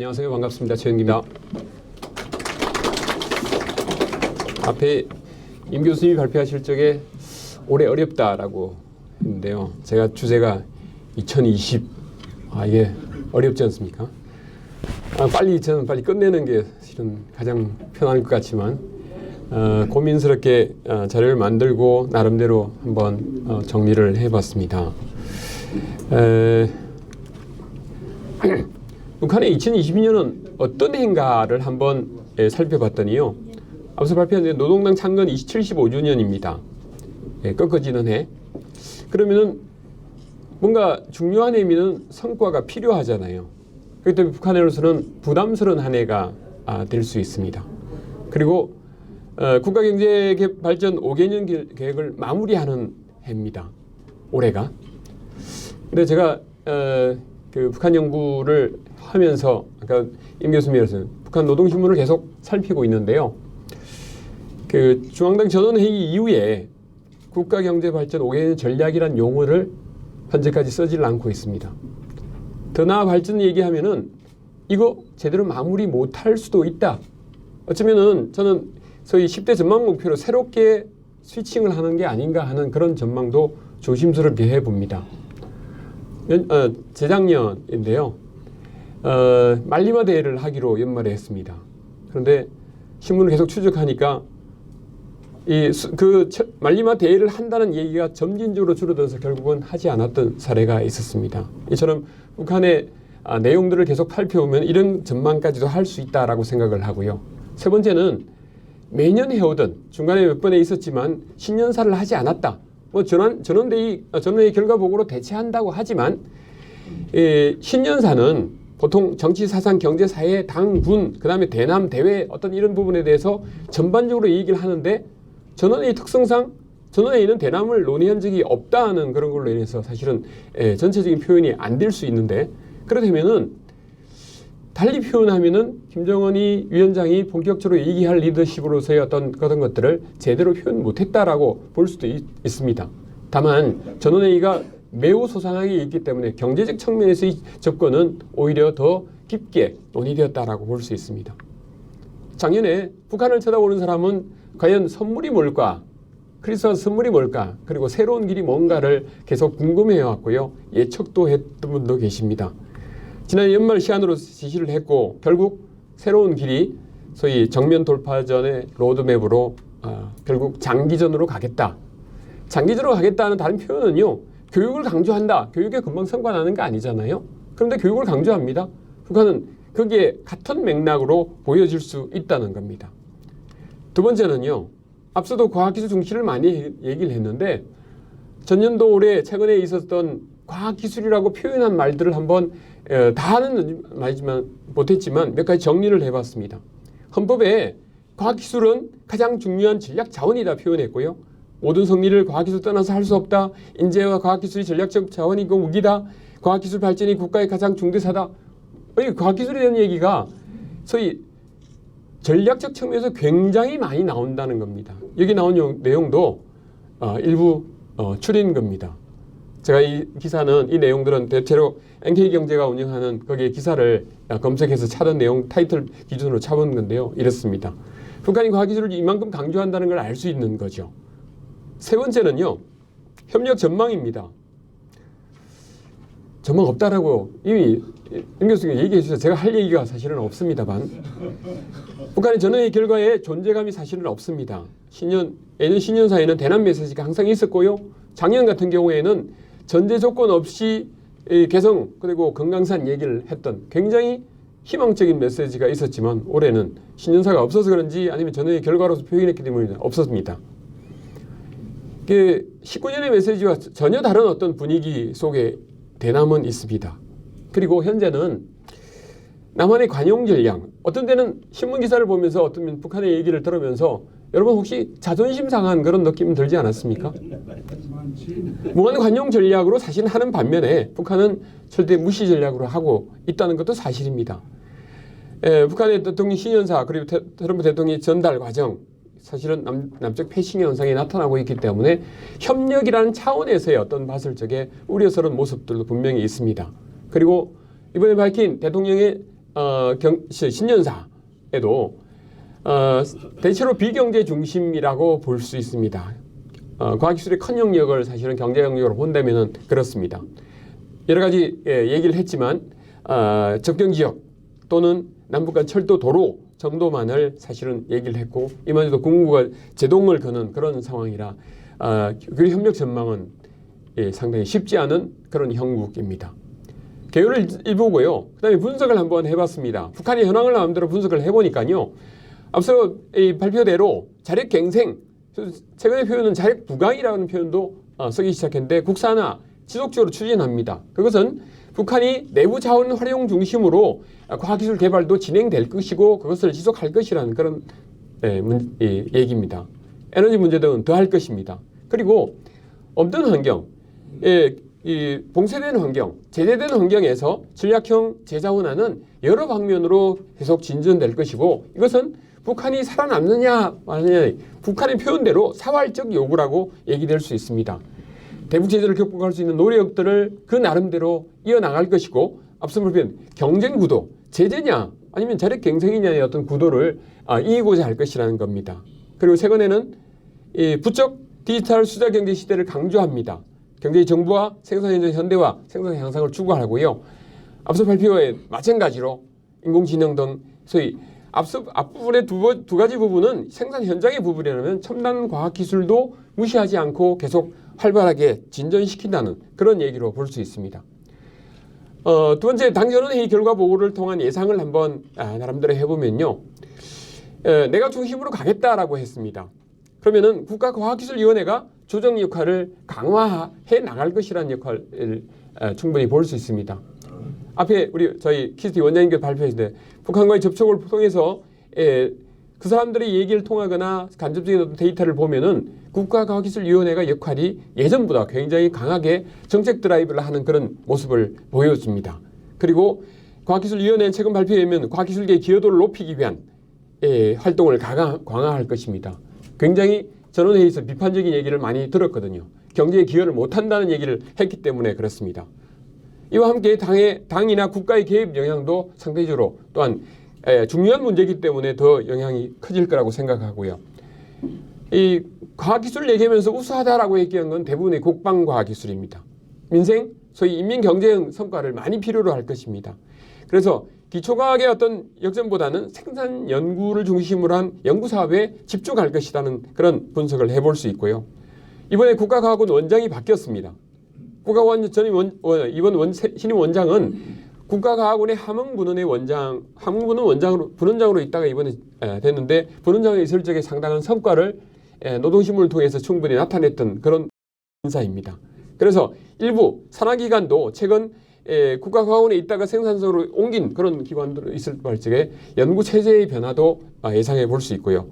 안녕하세요. 반갑습니다. 최영기입니다. 앞에 임 교수님이 발표하실 적에 올해 어렵다라고 했는데요. 제가 주제가 2020. 아, 이게 어렵지 않습니까? 아, 빨리 저는 빨리 끝내는 게 실은 가장 편할 것 같지만 어, 고민스럽게 어, 자료를 만들고 나름대로 한번 어, 정리를 해봤습니다. 에, 북한의 2022년은 어떤 행가를 한번 예, 살펴봤더니요. 앞서 발표한 게 노동당 창건 75주년입니다. 예, 꺾어지는 해. 그러면은 뭔가 중요한 의미는 성과가 필요하잖아요. 그렇기 때문에 북한으로서는 부담스러운 한 해가 아, 될 수 있습니다. 그리고 어, 국가경제 발전 5개년 기- 계획을 마무리하는 해입니다. 올해가. 근데 제가 어, 그 북한 연구를 하면서 아까 임 교수님께서 북한 노동신문을 계속 살피고 있는데요. 그 중앙당 전원회의 이후에 국가경제발전 5개년 전략이란 용어를 현재까지 쓰질 않고 있습니다. 더 나아 발전 얘기하면은 이거 제대로 마무리 못할 수도 있다. 어쩌면은 저는 소위 10대 전망 목표로 새롭게 스위칭을 하는 게 아닌가 하는 그런 전망도 조심스럽게 해봅니다. 연- 어, 재작년인데요. 어, 말리마 대회를 하기로 연말에 했습니다. 그런데 신문을 계속 추적하니까 이그 말리마 대회를 한다는 얘기가 점진적으로 줄어들어서 결국은 하지 않았던 사례가 있었습니다. 이처럼 북한의 아, 내용들을 계속 살펴보면 이런 전망까지도 할 수 있다라고 생각을 하고요. 세 번째는 매년 해오던 중간에 몇 번에 있었지만 신년사를 하지 않았다. 뭐 전원 전원대의 아, 전원의 결과 보고로 대체한다고 하지만 예, 신년사는 보통 정치, 사상, 경제, 사회, 당, 군, 그 다음에 대남, 대외 어떤 이런 부분에 대해서 전반적으로 얘기를 하는데 전원의 특성상 전원회의는 대남을 논의한 적이 없다는 그런 걸로 인해서 사실은 예, 전체적인 표현이 안 될 수 있는데 그렇다면은 달리 표현하면은 김정은이 위원장이 본격적으로 얘기할 리더십으로서의 어떤 그런 것들을 제대로 표현 못했다라고 볼 수도 있, 있습니다. 다만 전원회의가 매우 소상하게 있기 때문에 경제적 측면에서의 접근은 오히려 더 깊게 논의되었다라고 볼 수 있습니다. 작년에 북한을 쳐다보는 사람은 과연 선물이 뭘까? 크리스마스 선물이 뭘까? 그리고 새로운 길이 뭔가를 계속 궁금해해 왔고요. 예측도 했던 분도 계십니다. 지난 연말 시한으로 지시를 했고 결국 새로운 길이 소위 정면 돌파전의 로드맵으로 어, 결국 장기전으로 가겠다. 장기전으로 가겠다는 다른 표현은요. 교육을 강조한다. 교육에 금방 성과 나는 게 아니잖아요. 그런데 교육을 강조합니다. 북한은 거기에 같은 맥락으로 보여질 수 있다는 겁니다. 두 번째는요. 앞서도 과학기술 중시를 많이 얘기를 했는데 전년도 올해 최근에 있었던 과학기술이라고 표현한 말들을 한번 에, 다 하는 말이지만 못했지만 몇 가지 정리를 해봤습니다. 헌법에 과학기술은 가장 중요한 전략 자원이다 표현했고요. 모든 성리를 과학기술 떠나서 할 수 없다. 인재와 과학기술이 전략적 자원이고 무기다. 과학기술 발전이 국가의 가장 중대사다. 이 과학기술에 대한 얘기가 소위 전략적 측면에서 굉장히 많이 나온다는 겁니다. 여기 나온 용- 내용도 어, 일부 어, 추린 겁니다. 제가 이 기사는 이 내용들은 대체로 NK 경제가 운영하는 거기에 기사를 어, 검색해서 찾은 내용 타이틀 기준으로 찾은 건데요. 이렇습니다. 북한이 과학기술을 이만큼 강조한다는 걸 알 수 있는 거죠. 세 번째는요. 협력 전망입니다. 전망 없다라고 이미 임 교수님 얘기해 주셔서 제가 할 얘기가 사실은 없습니다만 북한의 전화의 결과에 존재감이 사실은 없습니다. 신년 예년 신년사에는 대남 메시지가 항상 있었고요. 작년 같은 경우에는 전제 조건 없이 이 개성 그리고 건강산 얘기를 했던 굉장히 희망적인 메시지가 있었지만 올해는 신년사가 없어서 그런지 아니면 전화의 결과로서 표현했기 때문에 없었습니다. 그 19년의 메시지와 전혀 다른 어떤 분위기 속에 대남은 있습니다. 그리고 현재는 남한의 관용 전략 어떤 때는 신문 기사를 보면서 어떤 북한의 얘기를 들으면서 여러분 혹시 자존심 상한 그런 느낌 들지 않았습니까? 무한 관용 전략으로 사실 하는 반면에 북한은 절대 무시 전략으로 하고 있다는 것도 사실입니다. 에, 북한의 대통령 신년사 그리고 테, 트럼프 대통령의 전달 과정 사실은 남, 남쪽 패싱 현상이 나타나고 있기 때문에 협력이라는 차원에서의 어떤 적에 우려스러운 모습들도 분명히 있습니다. 그리고 이번에 밝힌 대통령의 어, 경, 시- 신년사에도 어, 대체로 비경제 중심이라고 볼 수 있습니다. 어, 과학기술의 큰 영역을 사실은 경제 영역으로 본다면은 그렇습니다. 여러 가지 예, 얘기를 했지만 어, 접경 지역 또는 남북 간 철도 도로 정도만을 사실은 얘기를 했고 이번에도 국무부가 제동을 거는 그런 상황이라 어, 그 협력 전망은 예, 상당히 쉽지 않은 그런 형국입니다. 개요를 일보고요. 그 다음에 분석을 한번 해봤습니다. 북한의 현황을 마음대로 분석을 해보니까요. 앞서 이 발표대로 자력 갱생, 최근의 표현은 자력 부강이라는 표현도 어, 쓰기 시작했는데 국산화 지속적으로 추진합니다. 그것은 북한이 내부 자원 활용 중심으로 과학기술 개발도 진행될 것이고 그것을 지속할 것이라는 그런 예, 문, 예, 얘기입니다. 에너지 문제 등은 더 할 것입니다. 그리고 없던 환경, 예, 이 봉쇄되는 환경, 제재되는 환경에서 전략형 재자원화는 여러 방면으로 계속 진전될 것이고 이것은 북한이 살아남느냐 마느냐 북한의 표현대로 사활적 요구라고 얘기될 수 있습니다. 대북 제재를 극복할 수 있는 노력들을 그 나름대로 이어나갈 것이고 앞서 말한 경쟁 구도, 제재냐 아니면 자력 갱생이냐의 어떤 구도를 아, 이기고자 할 것이라는 겁니다. 그리고 최근에는 이 부쩍 디지털 수자 경제 시대를 강조합니다. 경제 정부와 생산 현장 현대화, 생산 향상을 추구하고요. 앞서 발표에 마찬가지로 인공지능 등 소위 앞서 앞부분의 두, 번- 두 가지 부분은 생산 현장의 부분이라면 첨단 과학 기술도 무시하지 않고 계속 활발하게 진전시킨다는 그런 얘기로 볼 수 있습니다. 어, 두 번째 당전원 회의 결과 보고를 통한 예상을 한번 아, 나름대로 해보면요, 에, 내가 중심으로 가겠다라고 했습니다. 그러면은 국가과학기술위원회가 조정 역할을 강화해 나갈 것이라는 역할을 에, 충분히 볼 수 있습니다. 앞에 우리 저희 키스티 원장님께서 발표했을 때 북한과의 접촉을 통해서 에, 그 사람들의 얘기를 통하거나 간접적인 어떤 데이터를 보면은 국가과학기술위원회가 역할이 예전보다 굉장히 강하게 정책 드라이브를 하는 그런 모습을 보여줍니다. 그리고 과학기술위원회는 최근 발표에 의하면 과학기술계 기여도를 높이기 위한 예, 활동을 강화, 강화할 것입니다. 굉장히 전원회의에서 비판적인 얘기를 많이 들었거든요. 경제에 기여를 못한다는 얘기를 했기 때문에 그렇습니다. 이와 함께 당의 당이나 국가의 개입 영향도 상대적으로 또한 에, 중요한 문제이기 때문에 더 영향이 커질 거라고 생각하고요. 이 과학기술 얘기하면서 우수하다라고 얘기한 건 대부분의 국방과학기술입니다. 민생, 소위 인민경제형 성과를 많이 필요로 할 것입니다. 그래서 기초과학의 어떤 역점보다는 생산 연구를 중심으로 한 연구 사업에 집중할 것이라는 그런 분석을 해볼 수 있고요. 이번에 국가과학원 원장이 바뀌었습니다. 국가과학원 전임 원, 어, 이번 원, 신임 원장은 국가과학원의 함흥분원의 원장, 함흥분원 원장으로 분원장으로 있다가 이번에 에, 됐는데 분원장에 있을 적에 상당한 성과를 에, 노동신문을 통해서 충분히 나타냈던 그런 인사입니다. 그래서 일부 산하기관도 최근 에, 국가과학원에 있다가 생산소로 옮긴 그런 기관들이 있을 적에 연구 체제의 변화도 아, 예상해 볼 수 있고요.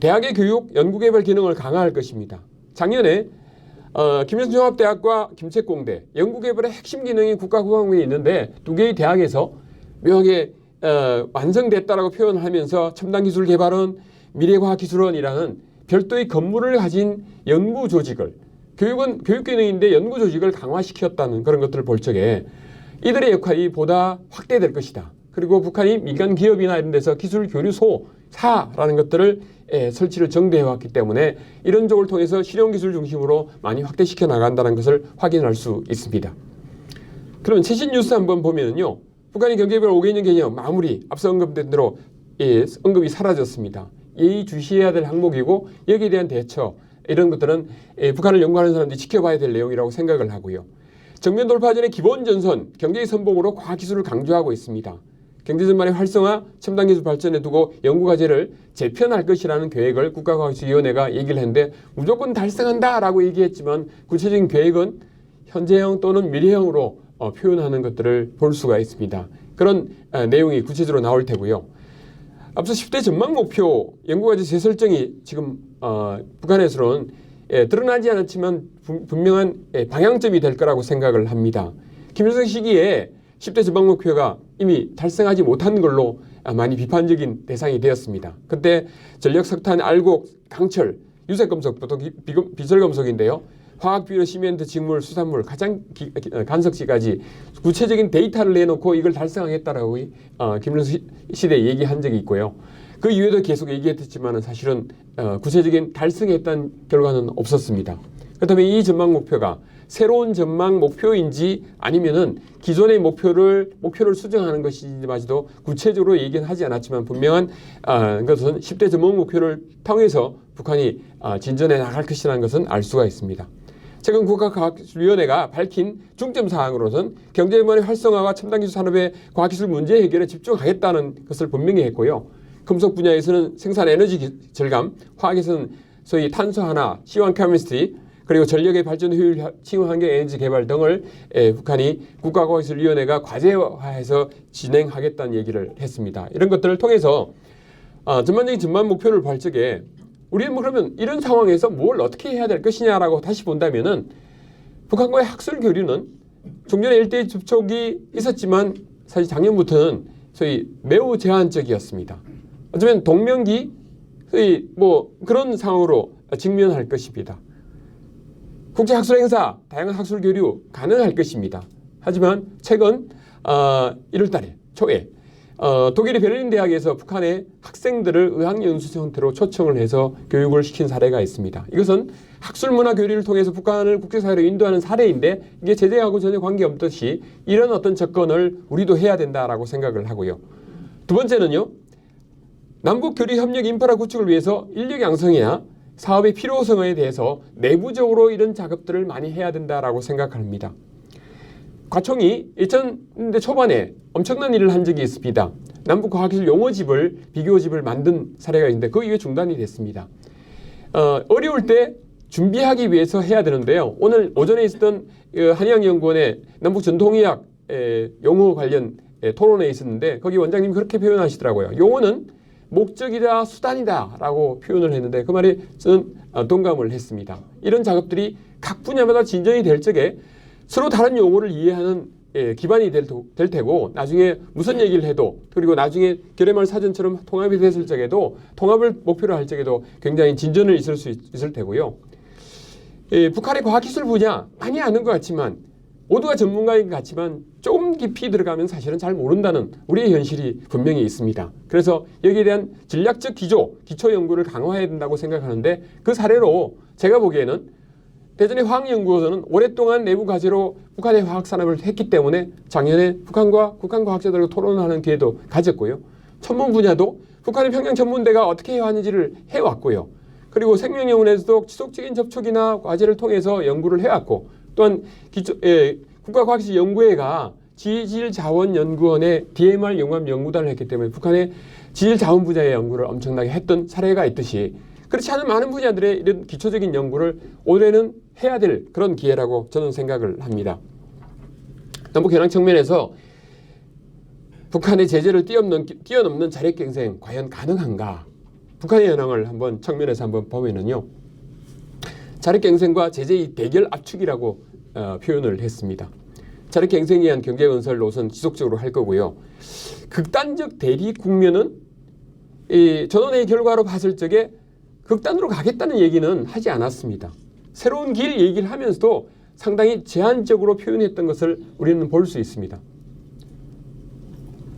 대학의 교육, 연구개발 기능을 강화할 것입니다. 작년에 어, 김현수 종합대학과 김책공대 연구개발의 핵심 기능이 국가국방부에 있는데 두 개의 대학에서 묘하게 어, 완성됐다라고 표현을 하면서 첨단기술 개발원, 미래과학기술원이라는 별도의 건물을 가진 연구 조직을 교육은 교육 기능인데 연구 조직을 강화시켰다는 그런 것들을 볼 적에 이들의 역할이 보다 확대될 것이다. 그리고 북한이 민간 기업이나 이런 데서 기술 교류소 사라는 것들을 예, 설치를 정대해 왔기 때문에 이런 쪽을 통해서 실용 기술 중심으로 많이 확대시켜 나간다는 것을 확인할 수 있습니다. 그러면 최신 뉴스 한번 보면은요. 북한의 경제개발 5개년 개념 마무리 앞서 언급된 대로 예, 언급이 사라졌습니다. 예의 주시해야 될 항목이고 여기에 대한 대처 이런 것들은 예, 북한을 연구하는 사람들이 지켜봐야 될 내용이라고 생각을 하고요. 정면 돌파 전의 기본 전선 경제의 선봉으로 과학기술을 강조하고 있습니다. 경제전반의 활성화, 첨단 기술 발전에 두고 연구 과제를 재편할 것이라는 계획을 국가과학기술위원회가 얘기를 했는데 무조건 달성한다라고 얘기했지만 구체적인 계획은 현재형 또는 미래형으로 어, 표현하는 것들을 볼 수가 있습니다. 그런 어, 내용이 구체적으로 나올 테고요. 앞서 10대 전망 목표 연구과제 재설정이 지금 어, 북한에서는 예, 드러나지 않았지만 분- 분명한 예, 방향점이 될 거라고 생각을 합니다. 김일성 시기에 10대 전망 목표가 이미 달성하지 못한 걸로 아, 많이 비판적인 대상이 되었습니다. 그때 전력 석탄, 알곡, 강철, 유색금속부터 비설금속인데요. 화학 비료, 시멘트, 직물, 수산물, 가장 기, 어, 간석지까지 구체적인 데이터를 내놓고 이걸 달성하겠다라고 어, 김일성 시- 시대에 얘기한 적이 있고요. 그 이후에도 계속 얘기했지만 사실은 어, 구체적인 달성했던 결과는 없었습니다. 그렇다면 이 전망 목표가 새로운 전망 목표인지 아니면은 기존의 목표를 목표를 수정하는 것인지마저도 구체적으로 얘기는 하지 않았지만 분명한 아, 것은 10대 전망 목표를 통해서 북한이 아, 진전해 나갈 것이라는 것은 알 수가 있습니다. 최근 국가과학위원회가 밝힌 중점 사항으로는 경제망의 활성화와 첨단 기술 산업의 과학기술 문제 해결에 집중하겠다는 것을 분명히 했고요. 금속 분야에서는 생산 에너지 기- 절감, 화학에서는 소위 탄소 하나, C1 케미스트리, 그리고 전력의 발전 효율, 친환경 에너지 개발 등을 에, 북한이 국가과학기술위원회가 과제화해서 진행하겠다는 얘기를 했습니다. 이런 것들을 통해서 아, 전반적인 전망 목표를 볼 적에 우리는 뭐 그러면 이런 상황에서 뭘 어떻게 해야 될 것이냐라고 다시 본다면은 북한과의 학술 교류는 종전에 일대일 접촉이 있었지만 사실 작년부터는 소위 매우 제한적이었습니다. 어쩌면 동명기 소위 뭐 그런 상황으로 직면할 것입니다. 국제 학술 행사, 다양한 학술 교류 가능할 것입니다. 하지만 최근 어, 1월 달에 초에 어, 독일의 베를린 대학에서 북한의 학생들을 의학연수 형태로 초청을 해서 교육을 시킨 사례가 있습니다. 이것은 학술 문화 교류를 통해서 북한을 국제사회로 인도하는 사례인데 이게 제재하고 전혀 관계없듯이 이런 어떤 접근을 우리도 해야 된다라고 생각을 하고요. 두 번째는요. 남북 교류 협력 인프라 구축을 위해서 인력 양성이나 사업의 필요성에 대해서 내부적으로 이런 작업들을 많이 해야 된다라고 생각합니다. 과총이 2000년대 초반에 엄청난 일을 한 적이 있습니다. 남북 과학기술 용어집을 비교집을 만든 사례가 있는데 그 이후에 중단이 됐습니다. 어, 어려울 때 준비하기 위해서 해야 되는데요. 오늘 오전에 있었던 그 한의학연구원의 남북 전통의학 에, 용어 관련 에, 토론회 있었는데 거기 원장님이 그렇게 표현하시더라고요. 용어는 목적이다 수단이다 라고 표현을 했는데 그 말에 저는 어, 동감을 했습니다. 이런 작업들이 각 분야마다 진전이 될 적에 서로 다른 용어를 이해하는 예, 기반이 될, 도- 될 테고 나중에 무슨 얘기를 해도 그리고 나중에 결의말 사전처럼 통합이 됐을 적에도 통합을 목표로 할 적에도 굉장히 진전을 있을 수 있, 을 테고요. 예, 북한의 과학기술 분야 많이 아는 것 같지만 모두가 전문가인 것 같지만 조금 깊이 들어가면 사실은 잘 모른다는 우리의 현실이 분명히 있습니다. 그래서 여기에 대한 전략적 기조, 기초 연구를 강화해야 된다고 생각하는데 그 사례로 제가 보기에는 대전의 화학연구소는 오랫동안 내부 과제로 북한의 화학 산업을 했기 때문에 작년에 북한과 북한 과학자들과 토론하는 기회도 가졌고요. 천문 분야도 북한의 평양 전문대가 어떻게 해왔는지를 해왔고요. 그리고 생명연구원에서도 지속적인 접촉이나 과제를 통해서 연구를 해왔고 또한 기초, 예, 국가과학기술연구회가 지질자원연구원의 DMR 용암 연구단을 했기 때문에 북한의 지질자원 분야의 연구를 엄청나게 했던 사례가 있듯이 그렇지 않은 많은 분야들의 이런 기초적인 연구를 올해는 해야 될 그런 기회라고 저는 생각을 합니다. 남북 현황 측면에서 북한의 제재를 뛰어넘는, 뛰어넘는 자력갱생 과연 가능한가? 북한의 현황을 한번 측면에서 한번 보면은요. 자력갱생과 제재의 대결 압축이라고 어, 표현을 했습니다. 자력갱생에 의한 경제 건설 노선 지속적으로 할 거고요. 극단적 대리 국면은 이 전원의 결과로 봤을 적에 극단으로 가겠다는 얘기는 하지 않았습니다. 새로운 길 얘기를 하면서도 상당히 제한적으로 표현했던 것을 우리는 볼 수 있습니다.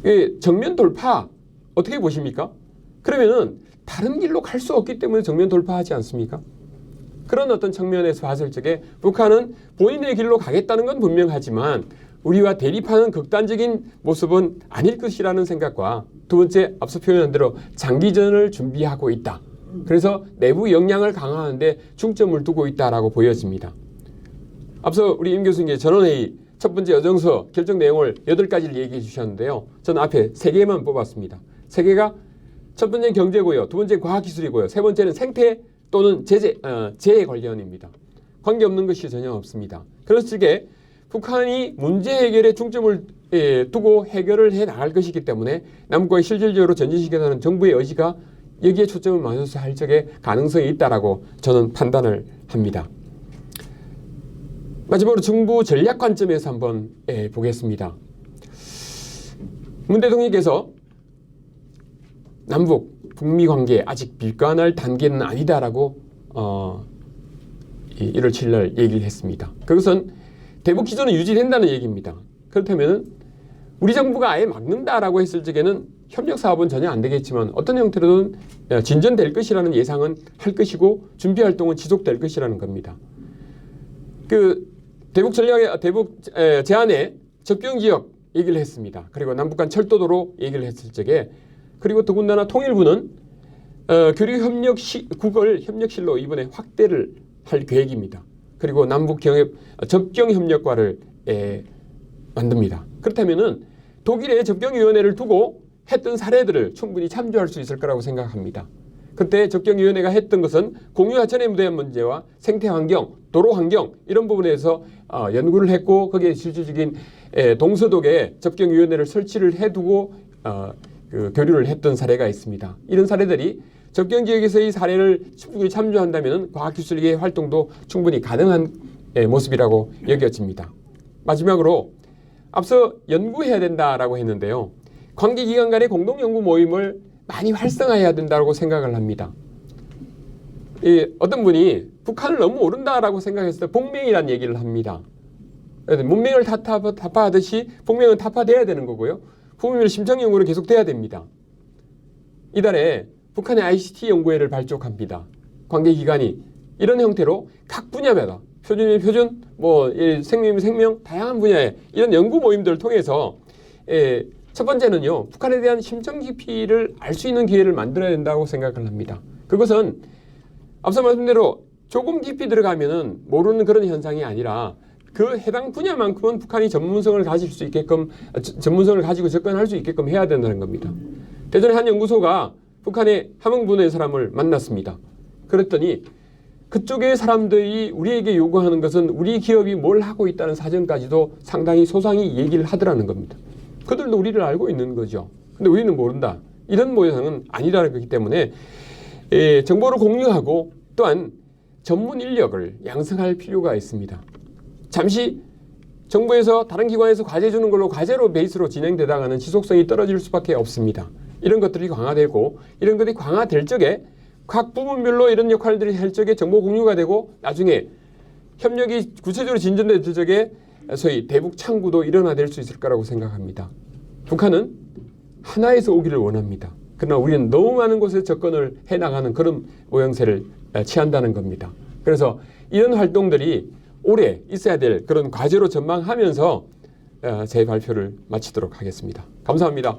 이 정면 돌파 어떻게 보십니까? 그러면은 다른 길로 갈 수 없기 때문에 정면 돌파하지 않습니까? 그런 어떤 측면에서 봤을 적에 북한은 본인의 길로 가겠다는 건 분명하지만 우리와 대립하는 극단적인 모습은 아닐 것이라는 생각과 두 번째 앞서 표현한 대로 장기전을 준비하고 있다. 그래서 내부 역량을 강화하는데 중점을 두고 있다라고 보여집니다. 앞서 우리 임 교수님께 전원회의 첫 번째 여정서 결정 내용을 여덟 가지를 얘기해 주셨는데요. 저는 앞에 세 개만 뽑았습니다. 세 개가 첫 번째는 경제고요. 두 번째는 과학기술이고요. 세 번째는 생태 또는 제재, 어, 재해 관련입니다. 관계없는 것이 전혀 없습니다. 그런 식의 북한이 문제 해결에 중점을 예, 두고 해결을 해 나갈 것이기 때문에 남과의 실질적으로 전진시키는 정부의 의지가 여기에 초점을 맞춰서 할 적에 가능성이 있다라고 저는 판단을 합니다. 마지막으로 정부 전략 관점에서 한번 예, 보겠습니다. 문 대통령께서 남북 북미 관계 아직 밀관할 단계는 아니다라고 어, 이 1월 7일 날 얘기를 했습니다. 그것은 대북 기조는 유지된다는 얘기입니다. 그렇다면 우리 정부가 아예 막는다라고 했을 적에는 협력 사업은 전혀 안 되겠지만 어떤 형태로든 진전될 것이라는 예상은 할 것이고 준비 활동은 지속될 것이라는 겁니다. 그 대북 전략의 대북 에, 제안에 접경 지역 얘기를 했습니다. 그리고 남북 간 철도도로 얘기를 했을 적에 그리고 더군다나 통일부는 어, 교류 협력 시, 국을 협력실로 이번에 확대를 할 계획입니다. 그리고 남북 경협 접경 협력과를 에, 만듭니다. 그렇다면은 독일의 접경위원회를 두고 했던 사례들을 충분히 참조할 수 있을 거라고 생각합니다. 그때 접경위원회가 했던 것은 공유하천에 대한 문제와 생태환경, 도로환경 이런 부분에서 어, 연구를 했고 거기에 실질적인 에, 동서독에 접경위원회를 설치를 해두고 어, 그 교류를 했던 사례가 있습니다. 이런 사례들이 접경 지역에서의 사례를 충분히 참조한다면 과학기술계의 활동도 충분히 가능한 에, 모습이라고 여겨집니다. 마지막으로 앞서 연구해야 된다라고 했는데요. 관계기관 간의 공동 연구 모임을 많이 활성화해야 된다고 생각을 합니다. 이 어떤 분이 북한을 너무 오른다라고 때 복맹이라는 얘기를 합니다. 타파, 타파하듯이 복맹은 타파돼야 되는 거고요. 부모님의 심층 연구는 계속돼야 됩니다. 이달에 북한의 ICT 연구회를 발족합니다. 관계 기관이 이런 형태로 각 분야마다 표준이 표준, 뭐 생명이 생명, 다양한 분야의 이런 연구 모임들을 통해서 에, 첫 번째는요 북한에 대한 심층 깊이를 알 수 있는 기회를 만들어야 된다고 생각을 합니다. 그것은 앞서 말씀대로 조금 깊이 들어가면은 모르는 그런 현상이 아니라 그 해당 분야만큼은 북한이 전문성을 가질 수 있게끔 전문성을 가지고 접근할 수 있게끔 해야 된다는 겁니다. 대전의 한 연구소가 북한의 함흥분의 사람을 만났습니다. 그랬더니 그쪽의 사람들이 우리에게 요구하는 것은 우리 기업이 뭘 하고 있다는 사정까지도 상당히 소상히 얘기를 하더라는 겁니다. 그들도 우리를 알고 있는 거죠. 근데 우리는 모른다. 이런 모양은 아니라는 거기 때문에 에, 정보를 공유하고 또한 전문 인력을 양성할 필요가 있습니다. 잠시 정부에서 다른 기관에서 과제 주는 걸로 과제로 베이스로 진행되다가는 지속성이 떨어질 수밖에 없습니다. 이런 것들이 강화되고 이런 것들이 강화될 적에 각 부분별로 이런 역할들이 할 적에 정보 공유가 되고 나중에 협력이 구체적으로 진전될 적에 소위 대북 창구도 일어나될 수 있을 거라고 생각합니다. 북한은 하나에서 오기를 원합니다. 그러나 우리는 너무 많은 곳에 접근을 해 나가는 그런 모양새를 에, 취한다는 겁니다. 그래서 이런 활동들이 올해 있어야 될 그런 과제로 전망하면서 어, 제 발표를 마치도록 하겠습니다. 감사합니다.